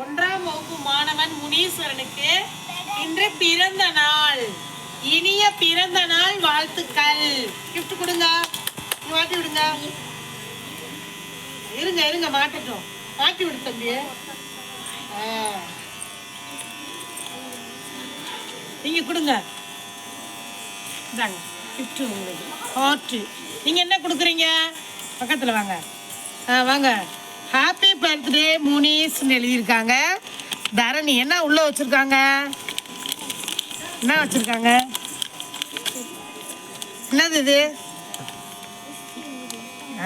ஒன்றாம் வகுப்பு மாணவன் முனீஸ்வரனுக்கு இன்று பிறந்த நாள். இனிய பிறந்த நாள் வாழ்த்துக்கள். கிஃப்ட் கொடுங்க. மாட்டி விடுங்க. இருங்க இருங்க மாட்டட்டும். மாட்டி விடு தம்பி. ஆ. நீங்க கொடுங்க. இந்தாங்க கிஃப்ட் உங்களுக்கு. ஹார்ட் நீங்க என்ன கொடுக்குறீங்க? பக்கத்தில் வாங்க. ஆ வாங்க. ஹாப்பி டே முனிஸ்ன்னு எழுதியிருக்காங்க. தரணி என்ன உள்ள வச்சுருக்காங்க? என்ன வச்சுருக்காங்க? என்னது இது?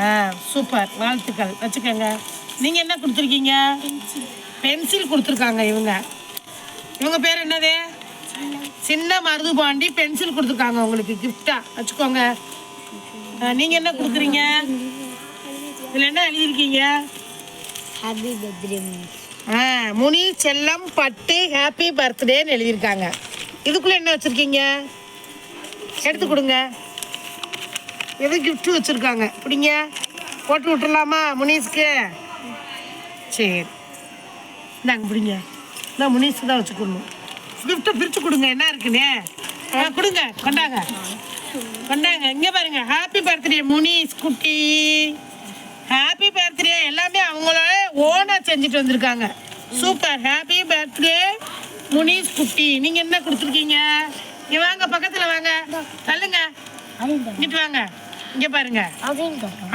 ஆ சூப்பர். வாழ்த்துக்கள். வச்சுக்கோங்க. நீங்கள் என்ன கொடுத்துருக்கீங்க? பென்சில் கொடுத்துருக்காங்க இவங்க. இவங்க பேர் என்னது? சின்ன மருது பாண்டி பென்சில் கொடுத்துருக்காங்க உங்களுக்கு கிஃப்டா வச்சுக்கோங்க. நீங்கள் என்ன கொடுக்குறீங்க? இதில் என்ன எழுதியிருக்கீங்க? ஹாப்பி பர்த்டே ஆ முனி செல்லம் பட்டு ஹாப்பி பர்த்டேன்னு எழுதியிருக்காங்க. இதுக்குள்ளே என்ன வச்சுருக்கீங்க? எடுத்து கொடுங்க. எது கிஃப்ட்டு வச்சுருக்காங்க? பிடிங்க. போட்டு விட்டுடலாமா முனீஸ்க்கு? சரி. இந்தாங்க பிடிங்க. நான் முனீஸ் தான் வச்சுக்கணும். கிஃப்ட்டை பிரித்து கொடுங்க என்ன இருக்குன்னு? ஆ கொடுங்க கொண்டாங்க. கொண்டாங்க. இங்கே பாருங்க ஹாப்பி பர்த்டே முனீஸ் குட்டி ஹாப்பி பர்த்டே எல்லாமே அவங்களோட ஓனாக செஞ்சுட்டு வந்திருக்காங்க. சூப்பர் ஹாப்பி பர்த்டே முனீஸ் குட்டி. நீங்கள் என்ன கொடுத்துருக்கீங்க? இங்க வாங்க பக்கத்தில் வாங்க. தள்ளுங்க. இங்கிட்டு வாங்க. இங்கே பாருங்க.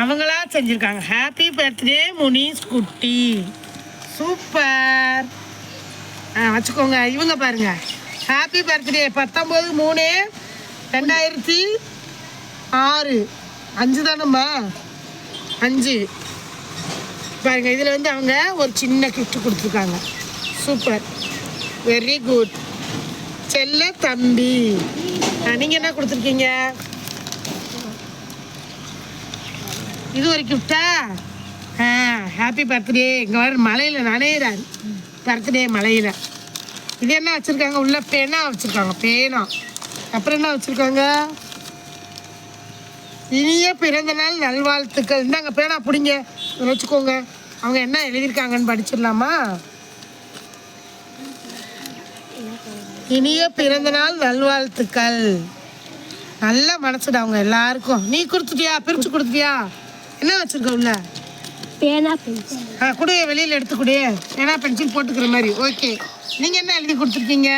அவங்களா செஞ்சுருக்காங்க. ஹாப்பி பர்த்டே முனீஸ் குட்டி. சூப்பர் ஆ வச்சுக்கோங்க. இவங்க பாருங்க. ஹாப்பி பர்த்டே பத்தொம்போது மூணு ரெண்டாயிரத்தி ஆறு. அஞ்சு தானம்மா? அஞ்சு. பாருங்க இதில் வந்து அவங்க ஒரு சின்ன கிஃப்ட் கொடுத்துருக்காங்க. சூப்பர் வெரி குட் செல்ல தம்பி. நீங்கள் என்ன கொடுத்துருக்கீங்க? இது ஒரு கிஃப்டா ஆ? ஹாப்பி பர்த்டே இங்கே வர மலையில் நனையிறார். பர்த்டே மலையில். இது என்ன வச்சுருக்காங்க? உள்ள பேனா வச்சுருக்காங்க பேனா. அப்புறம் என்ன வச்சுருக்காங்க? இனிய பிறந்த நாள் நல்வாழ்த்துக்கள். இந்தாங்க பேனா பிடிங்க. இதை வச்சுக்கோங்க. அவங்க என்ன எழுதியிருக்காங்கன்னு படிச்சிடலாமா? இனிய பிறந்த நாள் நல்வாழ்த்துக்கள். நல்ல மனசுடா அவங்க எல்லாருக்கும். நீ கொடுத்துட்டியா? பிரிச்சு கொடுத்துட்டியா? என்ன வச்சிருக்க உள்ள? பேனா பென்சில் ஆ கொடு வெளியில் எடுத்து கொடு. ஏன்னா பென்சில் போட்டுக்கிற மாதிரி. ஓகே. நீங்கள் என்ன எழுதி கொடுத்துருக்கீங்க?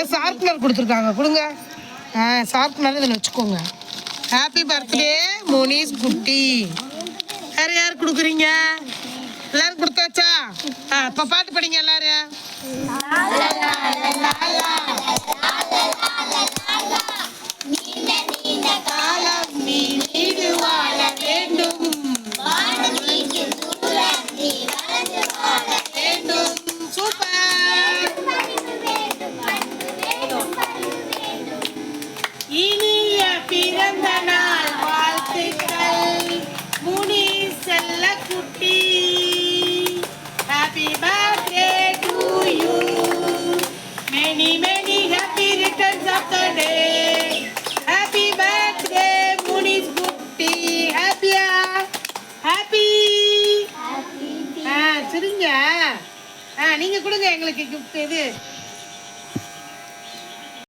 ஏன் ஷார்ப்னர் கொடுத்துருக்காங்க. கொடுங்க. ஆ ஷார்ப்னர் இதில் வச்சுக்கோங்க. ஹாப்பி பர்த்டே முனிஸ் குட்டி வேற யார் கொடுக்குறீங்க? எல்லாரும் கொடுத்தாச்சா? ஆ இப்போ பாட்டு படிங்க எல்லாரும். பிறந்த நாள் வாழ்த்துக்கள். முனி செல்ல குட்டி. Happy birthday to you many many happy returns of the day happy birthday Munis குட்டி ஹாப்பியா ஹாப்பி ஆ சரிங்க. ஆ நீங்க கொடுங்க எங்களுக்கு கிஃப்ட் இது.